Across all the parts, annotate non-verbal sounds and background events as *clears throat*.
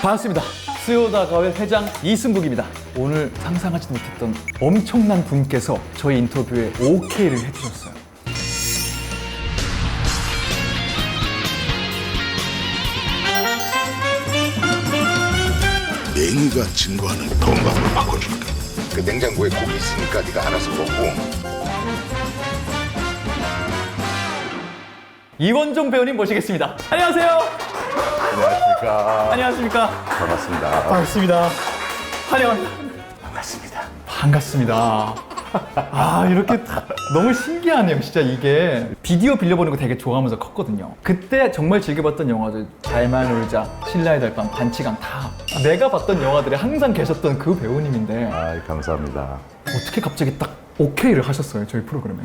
반갑습니다. 스요다가의 회장 이승국입니다. 오늘 상상하지도 못했던 엄청난 분께서 저희 인터뷰에 OK를 해주셨어요. 맹이가 증거하는 돈값을 바꿔줄까? 그 냉장고에 고기 있으니까 네가 알아서 먹고 이원종 배우님 모시겠습니다. 안녕하세요. 안녕하십니까. 안녕하십니까. 반갑습니다. 반갑습니다. 환영합니다. 반갑습니다. 반갑습니다. 아 이렇게 다- 너무 신기하네요 진짜 이게 비디오 빌려보는 거 되게 좋아하면서 컸거든요 그때 정말 즐겨봤던 영화들 달만 울자 신라의 달밤 반치강 다 내가 봤던 영화들에 항상 계셨던 그 배우님인데 아, 감사합니다. 어떻게 갑자기 딱 오케이를 하셨어요 저희 프로그램에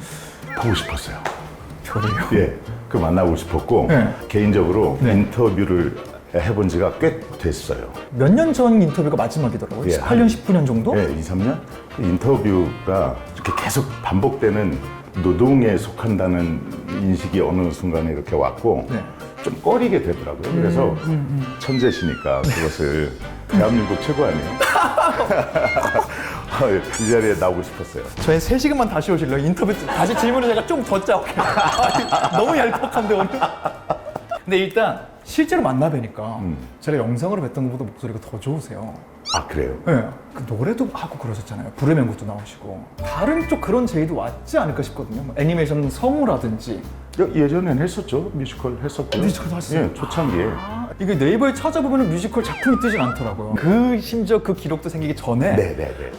보고 싶었어요. 저를요? 예, 그 만나고 싶었고 네. 개인적으로 네. 인터뷰를 해본 지가 꽤 됐어요. 몇 년 전 인터뷰가 마지막이더라고요 예, 18년 19년 정도? 예, 2, 3년? 그 인터뷰가 이렇게 계속 반복되는 노동에 속한다는 인식이 어느 순간에 이렇게 왔고 네. 좀 꺼리게 되더라고요. 그래서 천재시니까 그것을 *laughs* 대한민국 최고 아니에요? 아, *laughs* 예, 이 자리에 나오고 싶었어요. 저희 3시간만 다시 오실래요? 인터뷰 다시 질문을 제가 좀 더 짜올게요. *laughs* 너무 얄팍한데 오늘. 근데 일단 실제로 만나 뵈니까 제가 영상으로 뵀던 것보다 목소리가 더 좋으세요. 아, 그래요? 네. 그 노래도 하고 그러셨잖아요. 불의 명곡도 나오시고. 다른 쪽 그런 제의도 왔지 않을까 싶거든요. 뭐 애니메이션 성우라든지. 예- 예전엔 했었죠. 뮤지컬 했었고. 뮤지컬도 하셨어요? 예, 초창기에. 아, 이게 네이버에 찾아보면 뮤지컬 작품이 뜨진 않더라고요. 그 심지어 그 기록도 생기기 전에 네네네.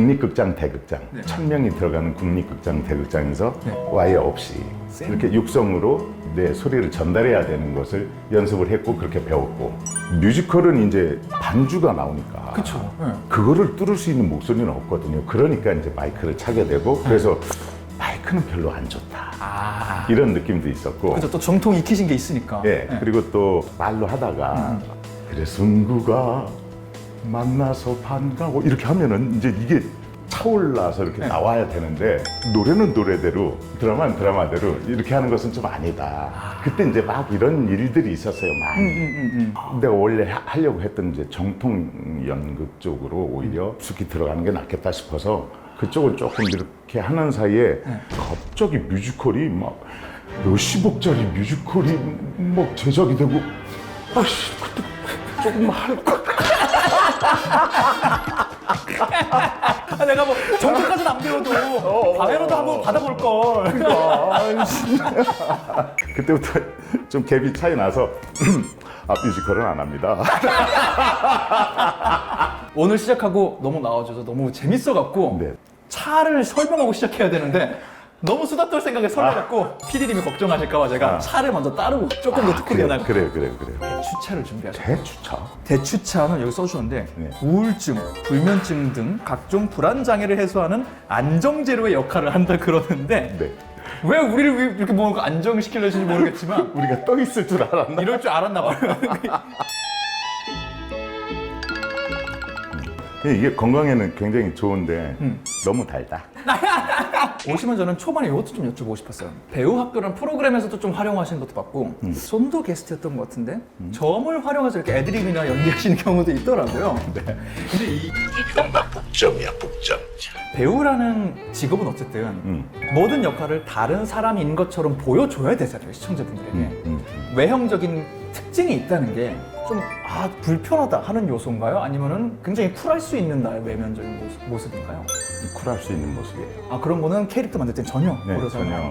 국립극장 대극장 네. 천 명이 들어가는 국립극장 대극장에서 네. 와이어 없이 이렇게 육성으로 내 소리를 전달해야 되는 것을 연습을 했고 그렇게 배웠고 뮤지컬은 이제 반주가 나오니까 그쵸. 네. 그거를 뚫을 수 있는 목소리는 없거든요. 그러니까 이제 마이크를 차게 되고 그래서 마이크는 별로 안 좋다 아. 이런 느낌도 있었고 그죠. 또 정통 익히신 게 있으니까. 예, 네. 그리고 또 말로 하다가 그래 승구가 만나서 반가워 이렇게 하면은 이제 이게 차올라서 이렇게 네. 나와야 되는데 노래는 노래대로 드라마는 드라마대로 이렇게 하는 것은 좀 아니다. 그때 이제 막 이런 일들이 있었어요. 많이. 음, 음. 내가 원래 하- 하려고 했던 이제 정통 연극 쪽으로 오히려 깊이 들어가는 게 낫겠다 싶어서 그쪽을 조금 이렇게 하는 사이에 네. 갑자기 뮤지컬이 막 몇십억짜리 뮤지컬이 막 제작이 되고 아씨 그때 조금 할까 아, 내가 뭐 정도까지는 안 배워도 과외로도 한번 받아볼 걸. 그때부터 좀 갭이 차이 나서 *clears throat* 아 뮤지컬은 안 합니다. *laughs* 오늘 시작하고 너무 나와줘서 너무 재밌어갖고 네. 차를 설명하고 시작해야 되는데 너무 수다 떨 생각에 설레갖고 피디님이 걱정하실까봐 제가 아. 차를 먼저 따르고 조금 더 특훈이 그래 나고 그래 그래 그래. 대추차를 준비하셨어요. 대추차. 대추차는 여기 써주는데 네. 우울증, 불면증 등 각종 불안 장애를 해소하는 안정제로의 역할을 한다 그러는데 네. 왜 우리를 이렇게 뭔가 안정시키려는지 모르겠지만 *laughs* 우리가 떠 있을 줄 알았나? 이럴 줄 알았나 봐요. *laughs* 이게 건강에는 굉장히 좋은데 음. 너무 달다. *laughs* 오시면 저는 초반에 이것도 좀 여쭤보고 싶었어요. 배우 학교라는 프로그램에서도 좀 활용하시는 것도 봤고 손도 게스트였던 것 같은데 점을 활용해서 이렇게 애드립이나 연기하시는 경우도 있더라고요. *laughs* 근데 이 이런가 북점이야 북점 배우라는 직업은 어쨌든 음. 모든 역할을 다른 사람인 것처럼 보여줘야 되잖아요 시청자분들에게 음, 음. 외형적인 특징이 있다는 게 좀 아 불편하다 하는 요소인가요? 아니면은 굉장히 쿨할 수 있는 나의 외면적인 모습, 모습인가요? 쿨할 수 있는 모습이에요. 아 그런 거는 캐릭터 만들 땐 전혀 네, 고려서 전혀.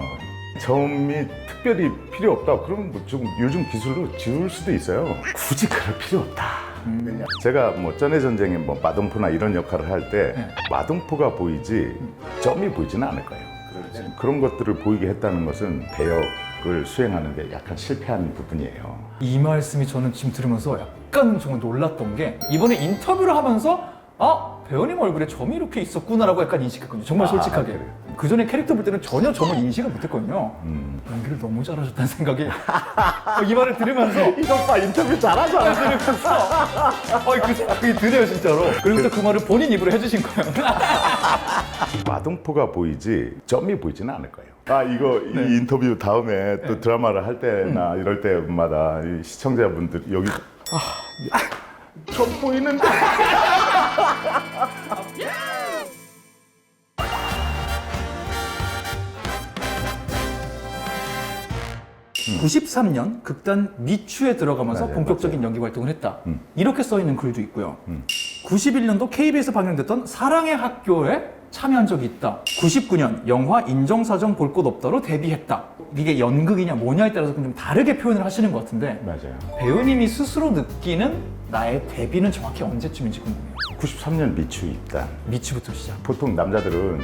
점이 특별히 필요 없다. 그러면 뭐좀 요즘 기술로 지울 수도 있어요. 굳이 그럴 필요 없다. 왜냐? 제가 뭐 전의 전쟁에 뭐 마동포나 이런 역할을 할 때 네. 마동포가 보이지 점이 보이지는 않을 거예요. 그런 것들을 보이게 했다는 것은 배역 을 수행하는 데 약간 실패한 부분이에요. 이 말씀이 저는 지금 들으면서 약간 정말 놀랐던 게 이번에 인터뷰를 하면서 아 배우님 얼굴에 점이 이렇게 있었구나라고 약간 인식했거든요. 정말 아, 솔직하게. 그래요? 그 전에 캐릭터 볼 때는 전혀 점을 인식을 못했거든요. 음. 연기를 너무 잘하셨다는 생각이 어, 이 말을 들으면서 *laughs* 봐 인터뷰 잘하잖아. 들으면서 어, 그 생각이 드네요 진짜로. 그리고 또 그 말을 본인 입으로 해주신 거예요. *laughs* 마동포가 보이지 점이 보이지는 않을 거예요. 아 이거 이 인터뷰 다음에 또 드라마를 할 때나 이럴 때마다 이 시청자분들 여기 아저 보이는데 *laughs* 93년 극단 미추에 들어가면서 맞아요, 본격적인 연기 활동을 했다. 음. 이렇게 써 있는 글도 있고요. 91년도 KBS에 방영됐던 사랑의 학교에 참여한 적이 있다. 99년 영화 인정사정 볼 곳 없다로 데뷔했다. 이게 연극이냐 뭐냐에 따라서 좀 다르게 표현을 하시는 것 같은데 맞아요. 배우님이 스스로 느끼는 나의 데뷔는 정확히 언제쯤인지 궁금해요. 93년 미추 입단. 미추부터 시작. 보통 남자들은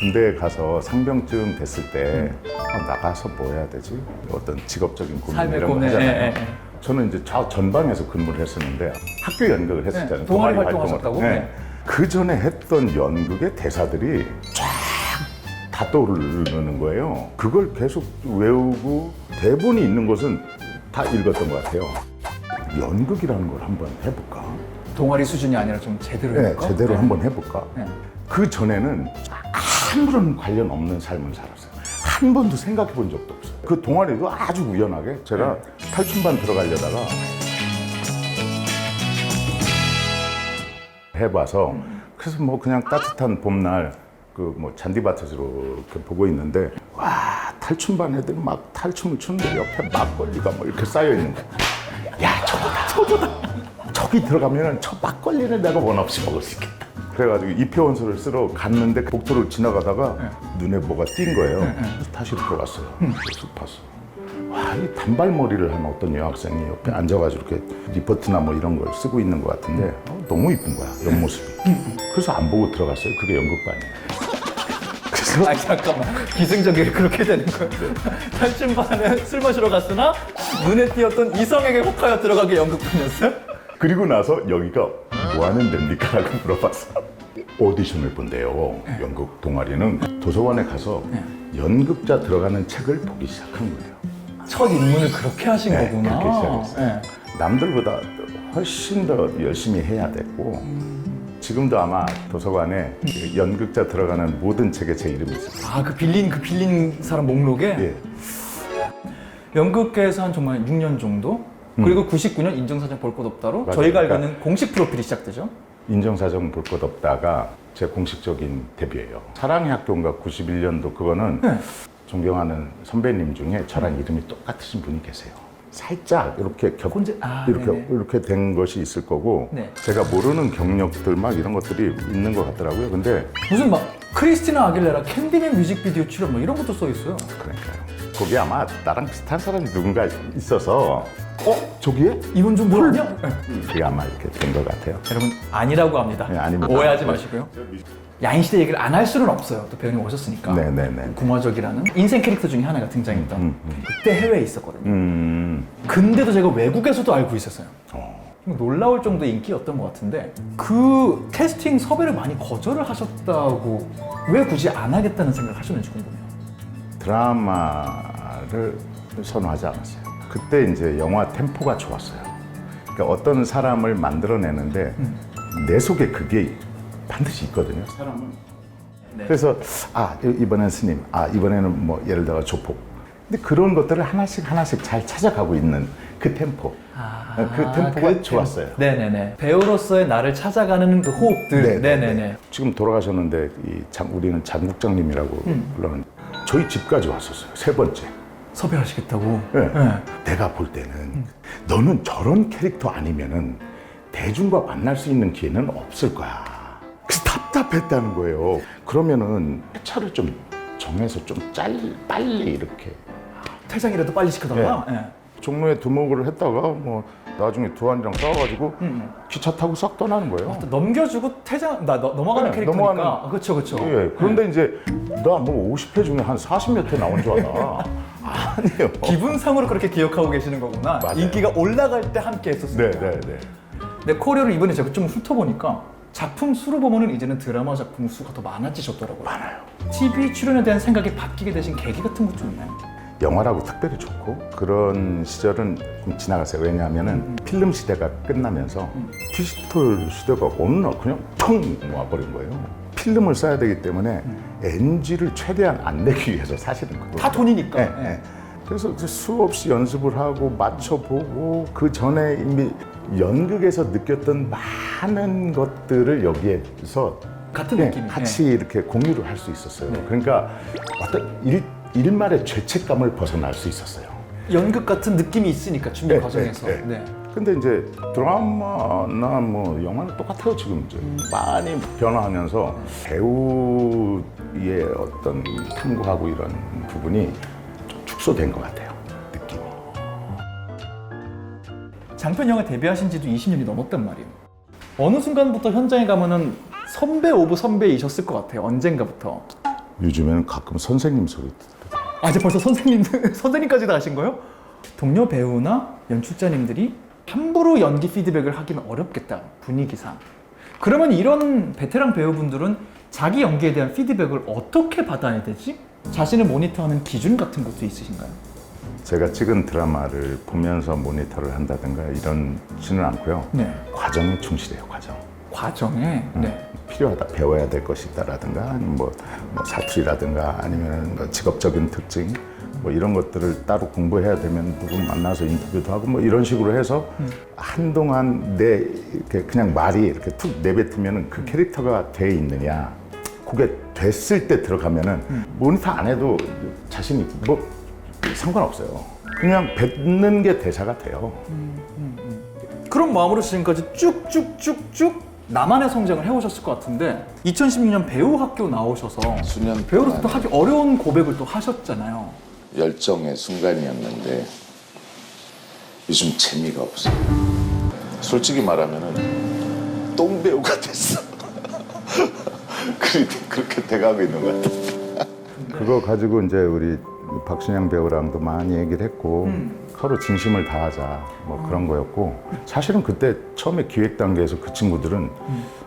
군대에 가서 상병쯤 됐을 때 아, 나가서 뭐 해야 되지? 어떤 직업적인 고민 삶의 이런 거 고민, 하잖아요. 예, 예, 예. 저는 이제 좌 전방에서 근무를 했었는데 학교 연극을 했었잖아요. 네, 동아리. 활동하셨다고? 네. 네. 그 전에 했던 연극의 대사들이 쫙 다 떠오르는 거예요. 그걸 계속 외우고 대본이 있는 곳은 다 읽었던 것 같아요. 연극이라는 걸 한번 해볼까? 동아리 수준이 아니라 좀 제대로 네, 해볼까? 제대로 네. 한번 해볼까? 네. 그 전에는 아무런 관련 없는 삶을 살았어요. 한 번도 생각해 본 적도 없어요. 그 동아리도 아주 우연하게 제가 탈춤반 들어가려다가 해봐서 그래서 뭐 그냥 따뜻한 봄날 그 뭐 잔디밭에서 이렇게 보고 있는데 와 탈춤반 애들이 막 탈춤을 추는데 옆에 막걸리가 뭐 이렇게 쌓여 있는 거야. 야 저거다 저거다. 저기 들어가면은 저 막걸리를 내가 원 없이 먹을 수 있겠다. 그래가지고 입회원서를 쓰러 갔는데 그 복도를 지나가다가 눈에 뭐가 띈 거예요. 그래서 다시 들어갔어요. 쑥 봤어. 와, 이 단발머리를 한 어떤 여학생이 옆에 앉아가지고 이렇게 리포트나 뭐 이런 걸 쓰고 있는 것 같은데 어, 너무 이쁜 거야, 옆모습이. 그래서 안 보고 들어갔어요. 그게 연극반이에요. *laughs* 그래서 아 잠깐만 기승전결이 그렇게 되는 거예요 *laughs* 탈춤반에 술 마시러 갔으나 눈에 띄었던 이성에게 혹하여 들어가게 연극반이었어요? 그리고 나서 여기가 뭐 하는 데입니까? 라고 물어봤어. 오디션을 본대요. 연극 동아리는 도서관에 가서 연극자 들어가는 책을 보기 시작한 거예요. 첫 입문을 그렇게 하신 네, 거구나 그렇게 시작했어요. 네. 남들보다 훨씬 더 열심히 해야 됐고 지금도 아마 도서관에 그 연극자 들어가는 모든 책에 제 이름이 있어요. 아 그 빌린 그 빌린 사람 목록에 예. 연극계에서 한 정말 6년 정도 그리고 99년 인정사정 볼 것 없다로 음. 맞아요. 저희가 그러니까- 알고 있는 공식 프로필이 시작되죠 인정사정 볼 것 없다가 제 공식적인 데뷔예요. 사랑의 학교인가 91년도 그거는 네. 존경하는 선배님 중에 저랑 이름이 똑같으신 분이 계세요. 살짝 이렇게 겹 혼자- 아, 이렇게 네네. 이렇게 된 것이 있을 거고 네. 제가 모르는 경력들 막 이런 것들이 있는 것 같더라고요. 근데 무슨 막 크리스티나 아길레라 캔디맨 뮤직비디오 출연 뭐 이런 것도 써 있어요 그러니까요. 거기 아마 나랑 비슷한 사람이 누군가 있어서 어 저기에 이건 좀 뭐냐? 네. 그게 아마 이렇게 된 것 같아요. 여러분 아니라고 합니다. 네, 아닙니다. 오해하지 마시고요. 야인시대 얘기를 안 할 수는 없어요. 또 배우님 오셨으니까. 네네네. 구마적이라는 인생 캐릭터 중에 하나가 등장했던 그때 해외에 있었거든요. 음, 근데도 제가 외국에서도 알고 있었어요. 어, 좀 놀라울 정도의 인기였던 것 같은데 그 캐스팅 섭외를 많이 거절을 하셨다고 왜 굳이 안 하겠다는 생각을 하셨는지 궁금해요. 드라마를 선호하지 않았어요. 그때 이제 영화 템포가 좋았어요. 그러니까 어떤 사람을 만들어내는데 내 속에 그게 반드시 있거든요. 사람은. 네. 그래서 아 이- 이번엔 스님, 아 이번에는 뭐 예를 들어 조폭. 근데 그런 것들을 하나씩 하나씩 잘 찾아가고 있는 그 템포. 그 템포가 그 좋았어요. 네네네. 배우로서의 나를 찾아가는 그 호흡들. 네네네. 지금 돌아가셨는데 이 장, 우리는 장국장님이라고 음. 불렀는데 저희 집까지 왔었어요. 세 번째. 섭외하시겠다고. 네. 네. 내가 볼 때는 너는 저런 캐릭터 아니면은 대중과 만날 수 있는 기회는 없을 거야. 답답했다는 거예요. 그러면은 차를 좀 정해서 좀 짤, 빨리 이렇게 퇴장이라도 빨리 시켜달라. 네. 종로에 두목을 했다가 뭐 나중에 두한이랑 싸워가지고 기차 타고 싹 떠나는 거예요. 또 넘겨주고 퇴장 나 너- 넘어가는 네, 캐릭터니까. 넘어가는- 그렇죠, 그렇죠. 예, 그런데 이제 나 뭐 50회 중에 한 40몇 회 나온 줄 알아. *laughs* 아니에요. 기분상으로 그렇게 기억하고 계시는 거구나. 맞아요. 인기가 올라갈 때 함께 네, 했었으니까. 네, 네. 근데 코리아를 이번에 제가 좀 훑어보니까 작품 수로 보면은 이제는 드라마 작품 수가 더 많아지셨더라고요. 많아요. TV 출연에 대한 생각이 바뀌게 되신 계기 같은 것좀 있나요? 영화라고 특별히 좋고 그런 시절은 좀 지나갔어요. 왜냐하면은 필름 시대가 끝나면서 디지털 시대가 어느 날 그냥 텅 와버린 거예요. 필름을 써야 되기 때문에 NG를 최대한 안 내기 위해서 사실은 그거. 다 돈이니까. 네, 네. 그래서 이제 수없이 연습을 하고 맞춰보고 그 전에 이미 연극에서 느꼈던 많은 것들을 여기에서 같은 네, 느낌이. 같이 이렇게 공유를 할 수 있었어요. 그러니까 어떤 일, 일말의 죄책감을 벗어날 수 있었어요. 연극 같은 느낌이 있으니까 준비 네, 과정에서. 네, 네. 근데 이제 드라마나 뭐 영화는 똑같아요 지금 이제 많이 변화하면서 배우의 어떤 탐구하고 이런 부분이 좀 축소된 것 같아요 장편 영화 데뷔하신 지도 20년이 넘었단 말이에요. 어느 순간부터 현장에 가면은 선배 오브 선배이셨을 것 같아요. 언젠가부터. 요즘에는 가끔 선생님 소리 듣고 아, 이제 벌써 선생님, *laughs* 선생님까지 다 하신 거예요? 동료 배우나 연출자님들이 함부로 연기 피드백을 하기는 어렵겠다, 분위기상. 그러면 이런 베테랑 배우분들은 자기 연기에 대한 피드백을 어떻게 받아야 되지? 자신을 모니터하는 기준 같은 것도 있으신가요? 제가 찍은 드라마를 보면서 모니터를 한다든가 이런지는 않고요. 네. 과정에 충실해요 과정. 과정에, 네. 필요하다 배워야 될 것이 있다라든가 아니면 뭐, 뭐 사투리라든가 아니면 뭐 직업적인 특징 뭐 이런 것들을 따로 공부해야 되면 누구 만나서 인터뷰도 하고 뭐 이런 식으로 해서 한동안 내 이렇게 그냥 말이 이렇게 툭 내뱉으면은 그 캐릭터가 돼 있느냐. 그게 됐을 때 들어가면은 모니터 안 해도 자신이 뭐 상관없어요 그냥 뱉는 게 대사가 돼요 그런 마음으로 지금까지 쭉쭉쭉쭉 나만의 성장을 해오셨을 것 같은데 2016년 배우 학교 나오셔서 수년 배우로서 또 하기 어려운 고백을 또 하셨잖아요. 열정의 순간이었는데 요즘 재미가 없어. 솔직히 말하면은 똥 배우가 됐어. *laughs* 그렇게 그렇게 돼가고 있는 것 같아. 그거 가지고 이제 우리 박신양 배우랑도 많이 얘기를 했고 서로 진심을 다하자 뭐 그런 거였고 사실은 그때 처음에 기획 단계에서 그 친구들은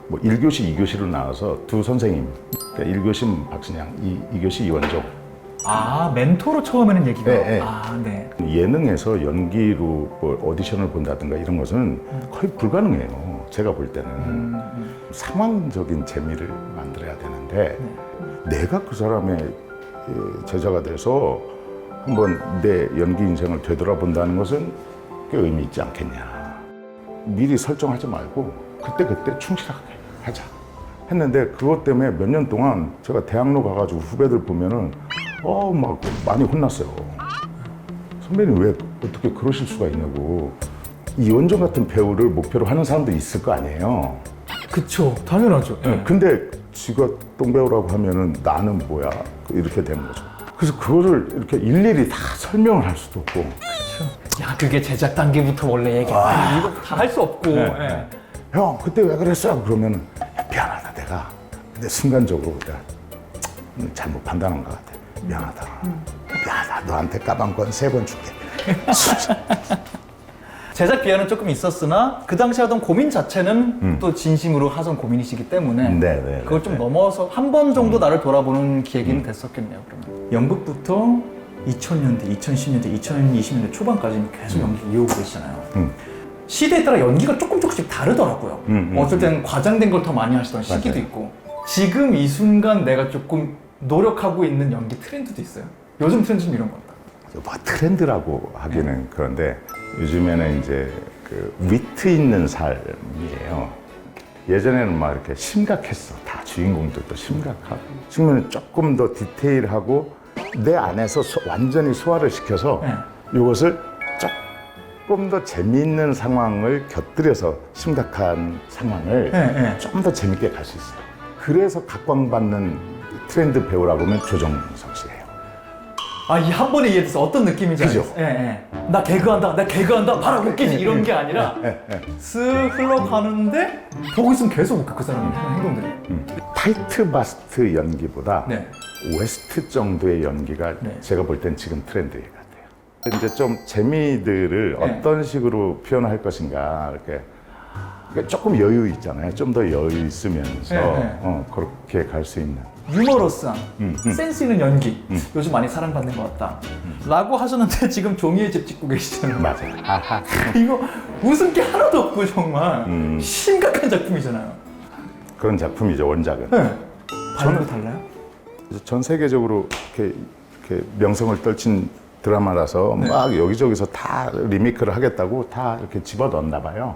뭐 1교시, 2교시로 나와서 두 선생님 그러니까 1교시 박신양, 2, 2교시 이원종 아 멘토로 처음에는 얘기가. 네, 네. 아 네. 예능에서 연기로 뭐 오디션을 본다든가 이런 것은 거의 불가능해요. 제가 볼 때는 상황적인 재미를 만들어야 되는데 내가 그 사람의 예, 제자가 돼서 한번 내 연기 인생을 되돌아본다는 것은 꽤 의미 있지 않겠냐. 미리 설정하지 말고 그때 그때 충실하게 하자. 했는데 그것 때문에 몇 년 동안 제가 대학로 가가지고 후배들 보면은 어 막 많이 혼났어요. 선배님 왜 어떻게 그러실 수가 있냐고 이원정 같은 배우를 목표로 하는 사람도 있을 거 아니에요. 그쵸. 당연하죠. 네. 근데 지가 똥배우라고 하면은 나는 뭐야? 이렇게 되는 거죠. 그래서 그거를 이렇게 일일이 다 설명을 할 수도 없고. 야 그게 제작 단계부터 원래 얘기. 아, 이거 다 할 수 없고. 예. 형 그때 왜 그랬어? 그러면은 야, 미안하다 내가. 근데 순간적으로 내가 음, 잘못 판단한 것 같아. 미안하다. 미안하다. 너한테 까방권 세번 줄게 *laughs* 제작 비하는 조금 있었으나 그 당시 하던 고민 자체는 또 진심으로 하던 고민이시기 때문에 음. 네, 네, 그걸 네, 좀 네. 넘어서 한 번 정도 나를 돌아보는 기회기는 됐었겠네요. 그러면 연극부터 2000년대, 2010년대, 2020년대 초반까지 계속 연기 이어오고 계시잖아요. 음. 시대에 따라 연기가 조금 조금씩 다르더라고요. 음, 음, 어떨 땐 과장된 걸 더 많이 하시던 시기도 맞아요. 있고 지금 이 순간 내가 조금 노력하고 있는 연기 트렌드도 있어요. 요즘 트렌드는 이런 것 같다. 뭐 트렌드라고 하기는 그런데 요즘에는 이제 그 위트 있는 삶이에요. 예전에는 막 이렇게 심각했어. 다 주인공들도 심각하고. 지금은 조금 더 디테일하고 내 안에서 소- 완전히 소화를 시켜서 네. 이것을 조금 더 재미있는 상황을 곁들여서 심각한 상황을 네, 네. 좀더 재밌게 갈 수 있어요. 그래서 각광받는 트렌드 배우라고 하면 씨예요. 아, 이 한 번에 이해돼서 어떤 느낌인지 그죠? 알겠어. 예, 예. 나 개그한다, 나 개그한다, 바로 웃기지 이런 게 아니라 예, 예. 쓱 흘러가는데 보고 있으면 계속 웃겨 그 사람의 행동들이. 타이트 바스트 연기보다 네. 웨스트 정도의 연기가 네. 제가 볼 땐 지금 트렌드인 것 같아요. 이제 좀 재미들을 네. 어떤 식으로 표현할 것인가 이렇게 그러니까 조금 여유 있잖아요. 좀 더 여유 있으면서 네, 네. 어, 그렇게 갈 수 있는. 유머러스한 음, 센스 있는 연기 요즘 많이 사랑받는 것 같다. 라고 하셨는데 *laughs* 지금 종이의 집 찍고 계시잖아요. 맞아요. 아하. *laughs* 이거 웃음 게 하나도 없고 정말 음. 심각한 작품이잖아요. 그런 작품이죠 원작은. 네. 저는 달라요? 전 세계적으로 이렇게, 이렇게 명성을 떨친 드라마라서 네. 막 여기저기서 다 리메이크를 하겠다고 다 이렇게 집어넣었나 봐요.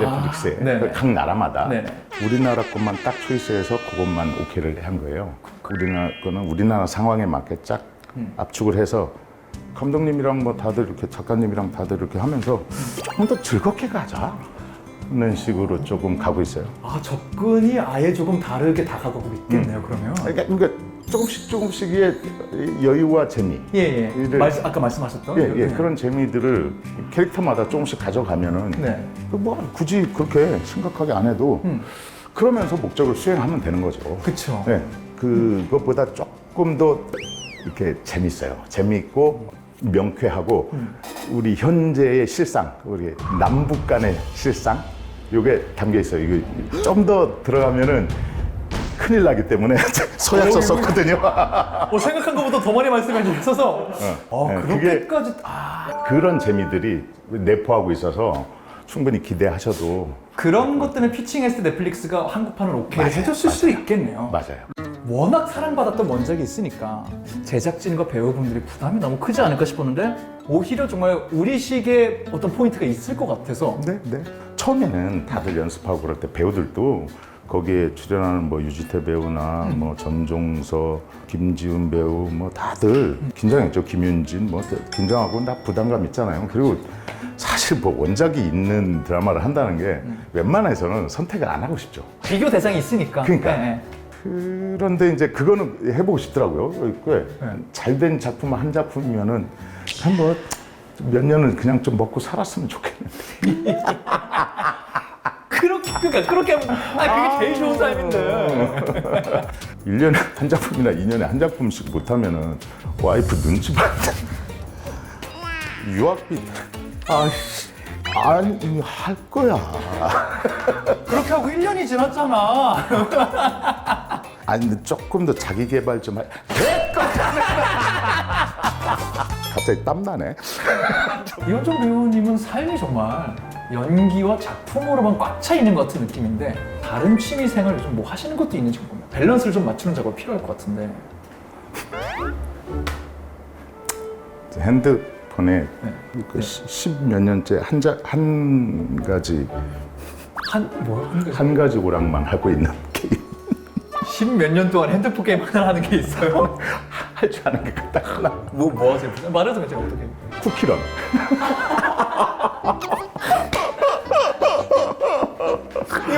넷플릭스에 아. 네네. 각 나라마다 네네. 우리나라 것만 딱 초이스해서 그것만 오케이를 한 거예요. 우리나라 거는 우리나라 상황에 맞게 쫙 음. 압축을 해서 감독님이랑 뭐 다들 이렇게 작가님이랑 다들 이렇게 하면서 조금 더 즐겁게 가자. 는 식으로 조금 가고 있어요. 아 접근이 아예 조금 다르게 다가가고 있겠네요. 그러면. 그러니까, 그러니까 조금씩 조금씩의 여유와 재미. 예 예. 이를- 말씀- 아까 말씀하셨던. 예, 예, 네. 그런 재미들을 캐릭터마다 조금씩 가져가면은 네. 뭐 굳이 그렇게 심각하게 안 해도 음. 그러면서 목적을 수행하면 되는 거죠. 그쵸. 네, 그것보다 조금 더 이렇게 재밌어요. 재미있고 명쾌하고 음. 우리 현재의 실상, 우리 남북 간의 실상, 요게 담겨 있어요. 이거 좀 더 들어가면은 큰일 나기 때문에 *laughs* 소약서 썼거든요. 어, 생각한 것보다 더 많이 말씀해 주셔서. 어, 네, 그렇게까지. 아. 그런 재미들이 내포하고 있어서 충분히 기대하셔도 그런 것 때문에 피칭했을 때 넷플릭스가 한국판을 오케이 맞아요, 해줬을 수도 있겠네요. 맞아요. 워낙 사랑받았던 원작이 있으니까 제작진과 배우분들이 부담이 너무 크지 않을까 싶었는데 오히려 정말 우리식의 어떤 포인트가 있을 것 같아서 네, 네. 처음에는 다들 연습하고 그럴 때 배우들도 거기에 출연하는 뭐 유지태 배우나 뭐 전종서, 김지훈 배우 뭐 다들 긴장했죠. 김윤진 뭐 긴장하고 나 부담감 있잖아요. 그리고 사실 뭐 원작이 있는 드라마를 한다는 게 웬만해서는 선택을 안 하고 싶죠. 비교 대상이 있으니까. 그러니까. 네. 그런데 이제 그거는 해보고 싶더라고요. 꽤 잘된 작품 한 작품이면은 그냥 뭐몇 년은 그냥 좀 먹고 살았으면 좋겠는데. *laughs* 그렇게 그러니까 그렇게 하면 아 그게 제일 좋은 삶인데. 1년에 *laughs* 한 작품이나 2년에 한 작품씩 못하면은 와이프 눈치 봐. *laughs* 유학비. 아씨. 아니, 할 거야. 그렇게 하고 1년이 지났잖아. *laughs* 아니, 근데 조금 더 자기 개발 좀 할. 갑자기 땀 나네. 이현정 배우님은 삶이 정말 연기와 작품으로만 꽉 차 있는 것 같은 느낌인데 다른 취미 생활 요즘 뭐 하시는 것도 있는지 궁금해요. 밸런스를 좀 맞추는 작업 필요할 것 같은데. 핸드폰에 네. 그 십몇 년째 한, 자, 한 가지, 한 뭐야? 한 가지 오락만 하고 있는 *laughs* 게임. 십몇 년 동안 핸드폰 게임 하나 하는 게 있어요? *laughs* 할 줄 아는 게딱 하나. 뭐, 뭐 하세요? 말해서 괜찮아요, 어떻게. 쿠키런. *laughs*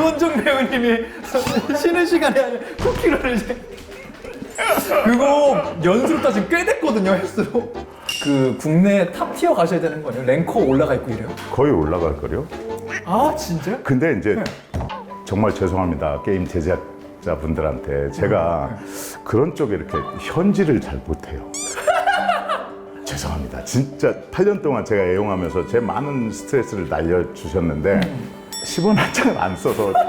이원정 배우님이 쉬는 시간에 하는 쿠키를 이제. 그거 연수로 따지면 꽤 됐거든요, 횟수로. 그 국내 탑 티어 가셔야 되는 거예요? 랭커 올라가 있고 이래요? 거의 올라갈 거요. 아, 진짜요? 근데 이제 정말 죄송합니다. 게임 제작자분들한테 제가 그런 쪽에 이렇게 현질을 잘 못해요. *laughs* 죄송합니다. 진짜 8년 동안 제가 애용하면서 제 많은 스트레스를 날려주셨는데 10원 한 장을 안 써서 *laughs*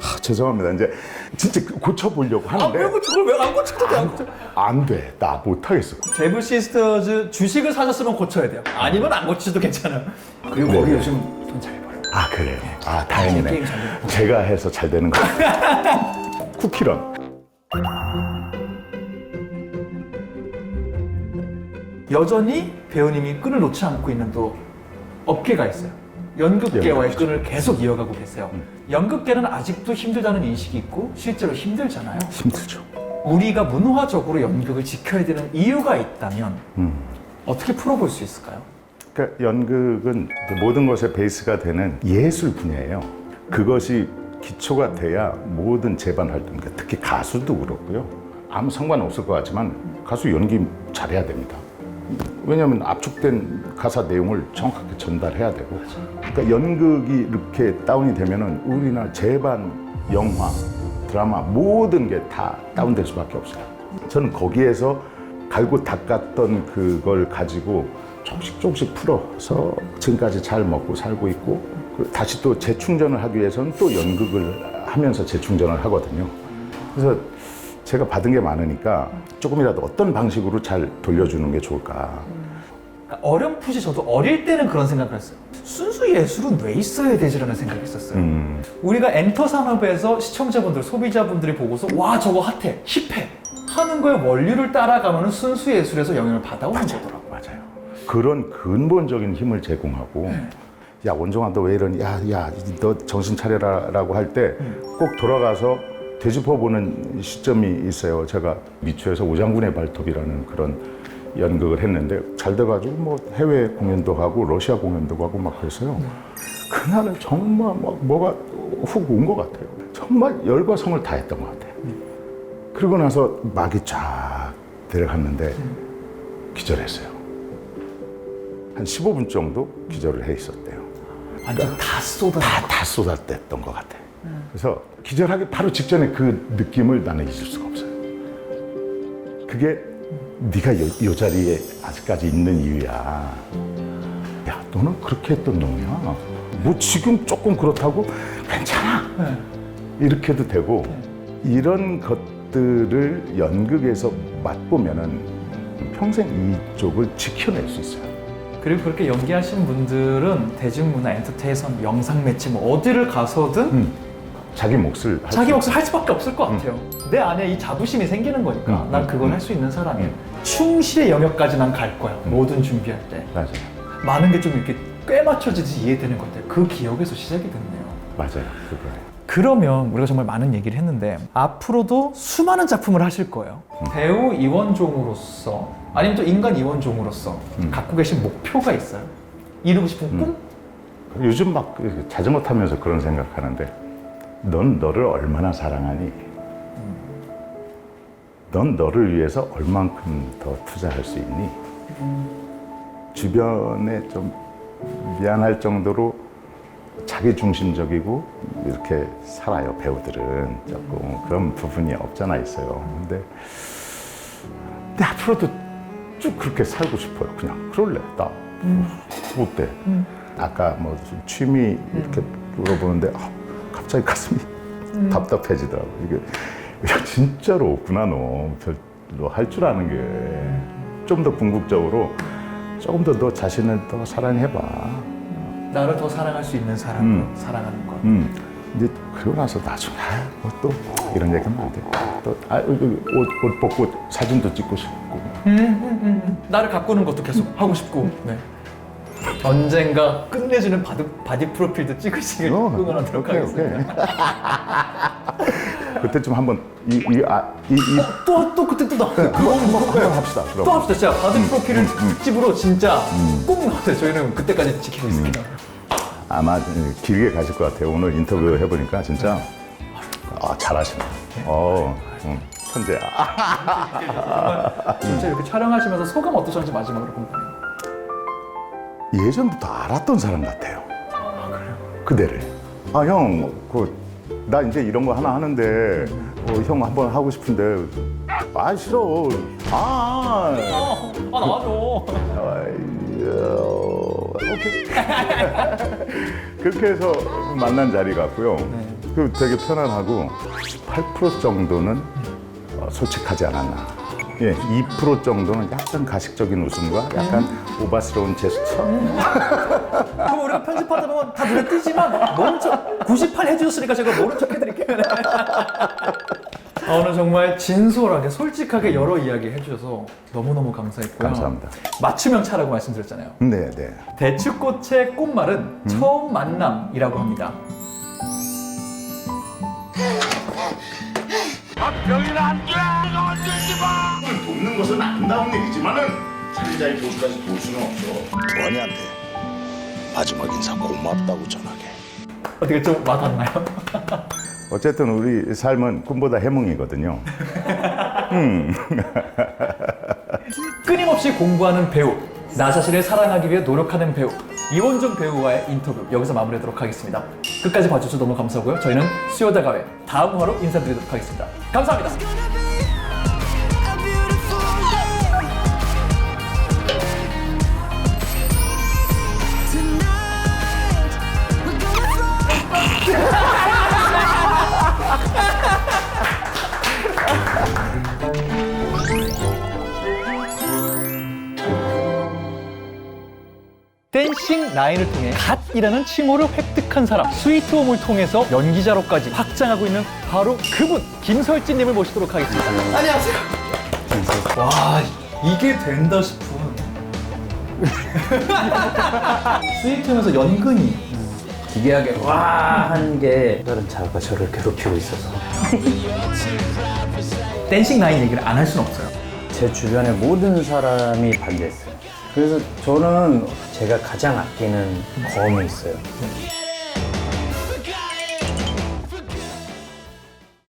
아, 죄송합니다. 이제 진짜 고쳐보려고 아, 하는데 왜 고쳐도 왜안 고쳐도 돼, 안 고쳐. 안 돼. 나 못하겠어. 제브 시스터즈 주식을 사셨으면 고쳐야 돼요. 아니면 안 고치셔도 괜찮아요. 그리고 거기 요즘 돈 잘 벌어요. 아 그래요? 아 다행이네. 게임 잘 되고. 제가 해서 잘 되는 거. *laughs* 쿠키런. 여전히 배우님이 끈을 놓지 않고 있는 또 업계가 있어요. 연극계와의. 끈을 계속 이어가고 계세요. 연극계는 아직도 힘들다는 인식이 있고 실제로 힘들잖아요. 힘들죠. 우리가 문화적으로 연극을 지켜야 되는 이유가 있다면 어떻게 풀어볼 수 있을까요? 그러니까 연극은 모든 것의 베이스가 되는 예술 분야예요. 그것이 기초가 돼야 모든 재반 활동, 그러니까 특히 가수도 그렇고요. 아무 상관 없을 것 같지만 가수 연기 잘해야 됩니다. 왜냐하면 압축된 가사 내용을 정확하게 전달해야 되고. 그러니까 연극이 이렇게 다운이 되면은 우리나라 재반, 영화, 드라마 모든 게 다 다운될 수밖에 없어요. 저는 거기에서 갈고 닦았던 그걸 가지고 조금씩 조금씩 풀어서 지금까지 잘 먹고 살고 있고 그 다시 또 재충전을 하기 위해서는 또 연극을 하면서 재충전을 하거든요. 그래서 제가 받은 게 많으니까 조금이라도 어떤 방식으로 잘 돌려주는 게 좋을까. 그러니까 어렴풋이 저도 어릴 때는 그런 생각을 했어요. 순수 예술은 왜 있어야 되지라는 생각이 있었어요. 음, 우리가 엔터 산업에서 시청자분들, 소비자분들이 보고서 와 저거 핫해, 힙해 하는 거에 원리를 따라가면 순수 예술에서 영향을 받아오는 거더라고요. 맞아요. 그런 근본적인 힘을 제공하고 야 원종아 너 왜 이러니 야야 너 정신 차려라라고 할 때 꼭 돌아가서 되짚어보는 시점이 있어요. 제가 미추에서 오장군의 발톱이라는 그런 연극을 했는데 잘 돼가지고 뭐 해외 공연도 하고 러시아 공연도 가고 막 그랬어요. 그날은 정말 막 뭐가 훅 온 것 같아요. 정말 열과 성을 다했던 것 같아요. 그러고 나서 막이 쫙 내려갔는데 기절했어요. 한 15분 정도 기절을 해 있었대요. 완전 다 쏟아. 다, 다 쏟아냈던 것 같아. 그래서 기절하기 바로 직전에 그 느낌을 나는 잊을 수가 없어요. 그게 네가 요, 요 자리에 아직까지 있는 이유야. 야, 너는 그렇게 했던 놈이야. 뭐 지금 조금 그렇다고 괜찮아. 이렇게도 되고 이런 것들을 연극에서 맛보면은 평생 이쪽을 지켜낼 수 있어요. 그리고 그렇게 연기하신 분들은 대중문화, 엔터테인먼트, 영상 매체 뭐 어디를 가서든 음, 자기 몫을 할 자기 수 몫을 할 수밖에 없을 것 같아요. 내 안에 이 자부심이 생기는 거니까 음, 난 음, 그걸 음. 할 수 있는 사람이야. 충실의 영역까지 난 갈 거야. 모든 준비할 때. 맞아요. 많은 게 좀 이렇게 꽤 맞춰지듯이 이해되는 것 같아요. 그 기억에서 시작이 됐네요. 맞아요. 그거예요. 그러면 우리가 정말 많은 얘기를 했는데 앞으로도 수많은 작품을 하실 거예요. 배우 이원종으로서 아니면 또 인간 이원종으로서 갖고 계신 목표가 있어요? 이루고 싶은 꿈? 요즘 막그 자전거 타면서 그런 생각하는데 넌 너를 얼마나 사랑하니? 넌 너를 위해서 얼만큼 더 투자할 수 있니? 주변에 좀 미안할 정도로 자기 중심적이고 이렇게 살아요 배우들은 조금 그런 부분이 없잖아 있어요. 근데 근데 앞으로도 쭉 그렇게 살고 싶어요. 그냥 그럴래 나 어때? 아까 뭐 취미 이렇게 물어보는데 아, 갑자기 가슴이 답답해지더라고. 이게 야 진짜로 없구나 너 별로 할 줄 아는 게 좀 더 궁극적으로 조금 더 너 자신을 더 사랑해봐. 나를 더 사랑할 수 있는 사람을 음. 사랑하는 것. 음. 근데 그러고 나서 나중에 아, 뭐또 이런 얘기하면 안 돼. 또 아, 옷, 옷 벗고 사진도 찍고 싶고. 나를 가꾸는 것도 계속 하고 싶고. 네. 언젠가 끝내주는 바디, 바디 프로필도 찍으시길 어, 응원하도록 오케이, 하겠습니다. *laughs* 그때쯤 한번 이 이 아 이 이 또, 또 그때 또 나. 그거 뭐 한번 합시다. 그럼. 또 합시다. 진짜 바디 프로필을 특집으로 진짜 꼭 나와요. 저희는 그때까지 지키고 있습니다. 아마 길게 가실 것 같아요. 오늘 인터뷰 해보니까 진짜 아, 잘하시네. 어, 응, 천재야. *laughs* 진짜 이렇게 촬영하시면서 소감 어떠셨는지 마지막으로 궁금해요. 예전부터 알았던 사람 같아요. 아, 그래요? 그대를. 아, 형, 그, 나 이제 이런 거 하나 하는데, 어, 형 한번 하고 싶은데, 아, 싫어. 아, 아 나와줘. 아이고, 오케이. *laughs* 그렇게 해서 만난 자리 같고요. 그 되게 편안하고 8% 정도는 어, 솔직하지 않았나. 예, 2% 정도는 약간 가식적인 웃음과 약간 오바스러운 제스처. 그럼 우리가 편집하다 보면 다 눈에 띄지만 모른 척98 해주셨으니까 제가 모른 척 해드릴게요. 아, 오늘 정말 진솔하게 솔직하게 여러 이야기 해주셔서 너무너무 감사했고요. 감사합니다. 맞춤형 차라고 말씀드렸잖아요. 네, 네. 대추꽃의 꽃말은 처음 만남이라고 합니다. *laughs* 돕는 것은 아름다운 일이지만은 살인자의 보수까지 볼 수는 없어. 원희한테 마지막 인사 고맙다고 전하게. 어떻게 좀 와닿나요? 어쨌든 우리 삶은 꿈보다 해몽이거든요. 끊임없이 공부하는 배우, 나 자신을 사랑하기 위해 노력하는 배우, 이원종 배우와의 인터뷰 여기서 마무리하도록 하겠습니다. 끝까지 봐주셔서 너무 감사하고요. 저희는 수요다 가회 다음 화로 인사드리도록 하겠습니다. 감사합니다. Gonna be 댄싱 라인을 통해 갓이라는 칭호를 획득한 사람. 스위트홈을 통해서 연기자로까지 확장하고 있는 바로 그분 김설진님을 모시도록 하겠습니다. 안녕하세요. 와 이게 된다 싶은. *laughs* 스위트홈에서 연근이 기괴하게 와한 게 다른 자가 저를 괴롭히고 있어서. 댄싱 라인 얘기를 안 할 수는 없어요. 제 주변의 모든 사람이 반대했어요. 그래서 저는 제가 가장 아끼는 검이 있어요.